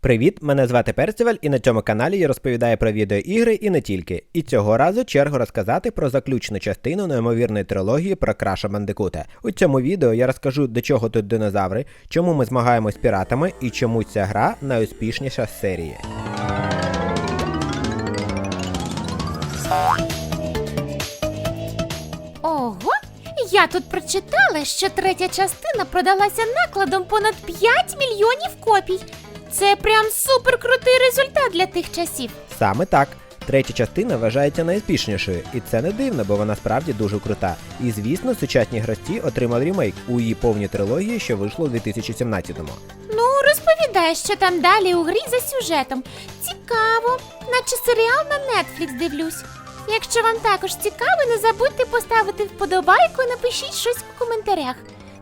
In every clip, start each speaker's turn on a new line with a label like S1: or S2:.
S1: Привіт, мене звати Перцеваль, і на цьому каналі я розповідаю про відеоігри і не тільки. І цього разу черга розказати про заключну частину неймовірної трилогії про Краша Бандикута. У цьому відео я розкажу, до чого тут динозаври, чому ми змагаємось з піратами і чому ця гра найуспішніша з серії.
S2: Ого! Я тут прочитала, що третя частина продалася накладом понад 5 мільйонів копій. Це прям суперкрутий результат для тих часів.
S1: Саме так. Третя частина вважається найуспішнішою, і це не дивно, бо вона справді дуже крута. І звісно, сучасні гравці отримали ремейк у її повній трилогії, що вийшло у 2017-му.
S2: Ну, розповідай, що там далі у грі за сюжетом. Цікаво, наче серіал на Netflix дивлюсь. Якщо вам також цікаво, не забудьте поставити вподобайку і напишіть щось у коментарях.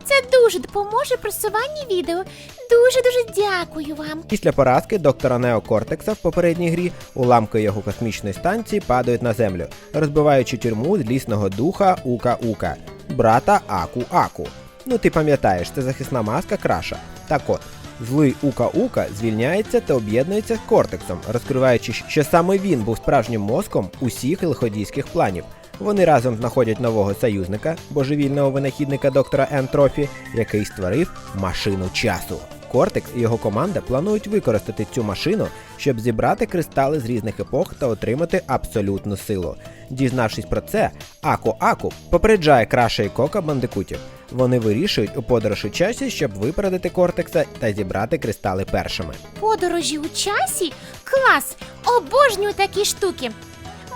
S2: Це дуже допоможе просуванні відео. Дуже дуже дякую вам.
S1: Після поразки доктора Нео Кортекса в попередній грі уламки його космічної станції падають на землю, розбиваючи тюрму злісного духа Ука Ука, брата Аку Аку. Ну ти пам'ятаєш, це захисна маска краша. Так от, злий Ука Ука звільняється та об'єднується з Кортексом, розкриваючи, що саме він був справжнім мозком усіх лиходійських планів. Вони разом знаходять нового союзника, божевільного винахідника доктора Ентрофі, який створив машину часу. Кортекс і його команда планують використати цю машину, щоб зібрати кристали з різних епох та отримати абсолютну силу. Дізнавшись про це, Аку Аку попереджає Краша і Кока бандикутів. Вони вирішують у подорож у часі, щоб випередити Кортекса та зібрати кристали першими.
S2: Подорожі у часі? Клас! Обожнюю такі штуки.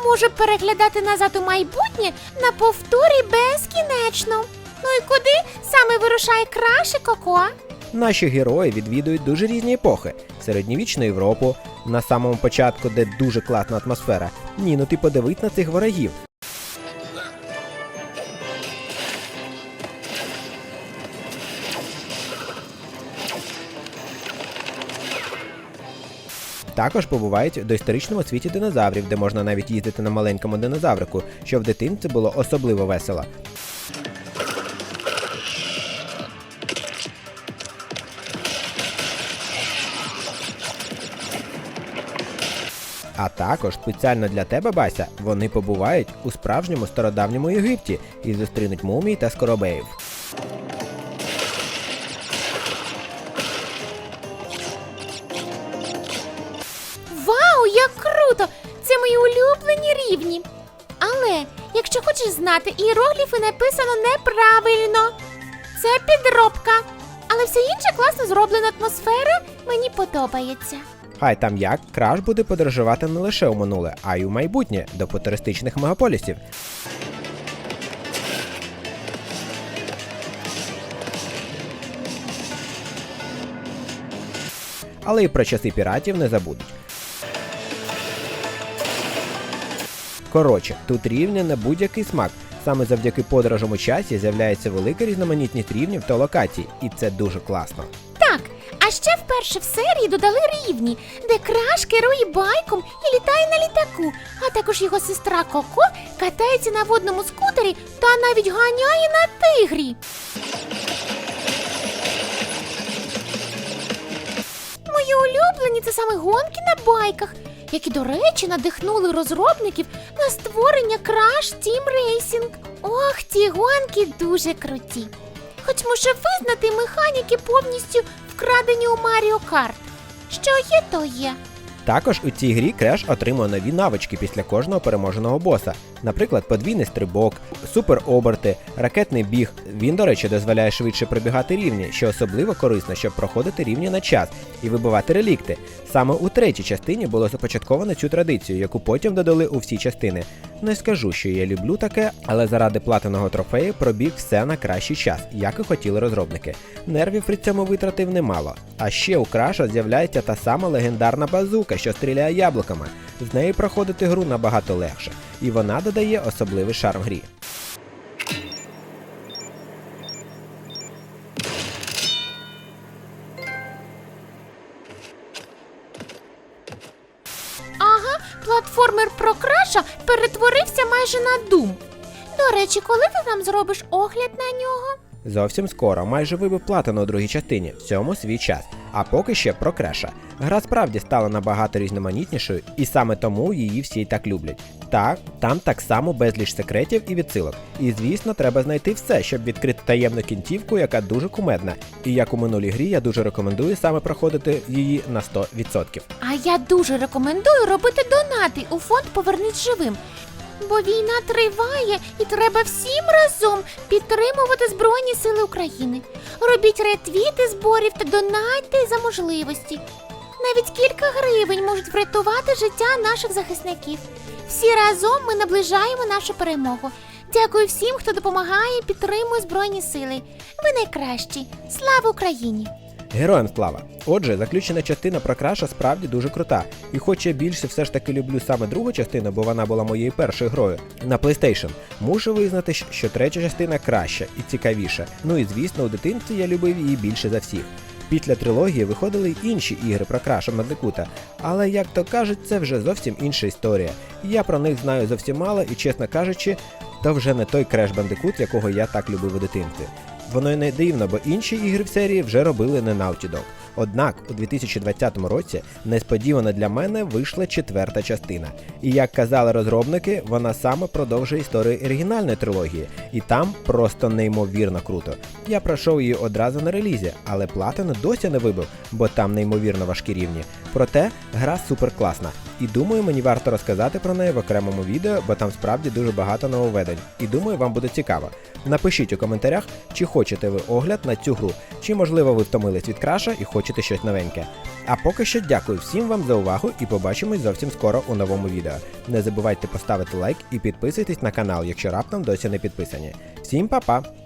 S2: Можу переглядати назад у майбутнє на повторі безкінечно. Ну і куди саме вирушає краше Коко?
S1: Наші герої відвідують дуже різні епохи: середньовічну Європу, на самому початку, де дуже класна атмосфера. Ні, ну ти подивись на цих ворогів. Також побувають в доісторичному світі динозаврів, де можна навіть їздити на маленькому динозаврику, що в дитинці було особливо весело. А також спеціально для тебе, Бася, вони побувають у справжньому стародавньому Єгипті і зустрінуть мумій та скоробеїв.
S2: Рівні. Але якщо хочеш знати, іерогліфи написано неправильно. Це підробка. Але все інше класно зроблена атмосфера мені подобається.
S1: Хай там як краш буде подорожувати не лише у минуле, а й у майбутнє до футуристичних мегаполісів. Але й про часи піратів не забудуть. Коротше, тут рівні на будь-який смак. Саме завдяки подорожам у часі з'являється велика різноманітність рівнів та локацій, і це дуже класно.
S2: Так, а ще вперше в серії додали рівні, де краш керує байком і літає на літаку, а також його сестра Коко катається на водному скутері та навіть ганяє на тигрі. Мої улюблені це саме гонки на байках, які, до речі, надихнули розробників на створення Crash Team Racing. Ох, ці гонки дуже круті. Хоч мушу визнати, механіки повністю вкрадені у Маріо Карт. Що є, то є.
S1: Також у цій грі Креш отримує нові навички після кожного переможеного боса. Наприклад, подвійний стрибок, супероберти, ракетний біг. Він, до речі, дозволяє швидше пробігати рівні, що особливо корисно, щоб проходити рівні на час і вибивати релікти. Саме у третій частині було започатковано цю традицію, яку потім додали у всі частини. Не скажу, що я люблю таке, але заради платиного трофею пробіг все на кращий час, як і хотіли розробники. Нервів при цьому витратив немало. А ще у краша з'являється та сама легендарна базука, що стріляє яблуками. З нею проходити гру набагато легше, і вона додає особливий шарм грі.
S2: Платформер про краша перетворився майже на дум. До речі, коли ти нам зробиш огляд на нього?
S1: Зовсім скоро майже вибив платину у другій частині, в цьому свій час. А поки ще про Креша. Гра справді стала набагато різноманітнішою, і саме тому її всі й так люблять. Так, там так само безліч секретів і відсилок. І звісно, треба знайти все, щоб відкрити таємну кінцівку, яка дуже кумедна. І як у минулій грі, я дуже рекомендую саме проходити її на 100%.
S2: А я дуже рекомендую робити донати у фонд Повернись живим. Бо війна триває і треба всім разом підтримувати Збройні Сили України. Робіть ретвіти зборів та донайте за можливості. Навіть кілька гривень можуть врятувати життя наших захисників. Всі разом ми наближаємо нашу перемогу. Дякую всім, хто допомагає і підтримує Збройні Сили. Ви найкращі. Слава Україні!
S1: Героям слава! Отже, заключена частина про краша справді дуже крута. І хоч я більше все ж таки люблю саме другу частину, бо вона була моєю першою грою на PlayStation, мушу визнати, що третя частина краща і цікавіша. Ну і звісно, у дитинстві я любив її більше за всіх. Після трилогії виходили й інші ігри про краша Мандекута, але як то кажуть, це вже зовсім інша історія. Я про них знаю зовсім мало і, чесно кажучи, то вже не той Crash Bandicoot, якого я так любив у дитинстві. Воно й не дивно, бо інші ігри в серії вже робили не Naughty Dog. Однак у 2020 році несподівано для мене вийшла четверта частина. І як казали розробники, вона саме продовжує історію оригінальної трилогії, і там просто неймовірно круто. Я пройшов її одразу на релізі, але платину досі не вибив, бо там неймовірно важкі рівні. Проте гра супер класна. І думаю, мені варто розказати про неї в окремому відео, бо там справді дуже багато нововведень. І думаю, вам буде цікаво. Напишіть у коментарях, чи хочете ви огляд на цю гру, чи можливо ви втомились від краша і хочете щось новеньке. А поки що дякую всім вам за увагу і побачимось зовсім скоро у новому відео. Не забувайте поставити лайк і підписуйтесь на канал, якщо раптом досі не підписані. Всім па-па!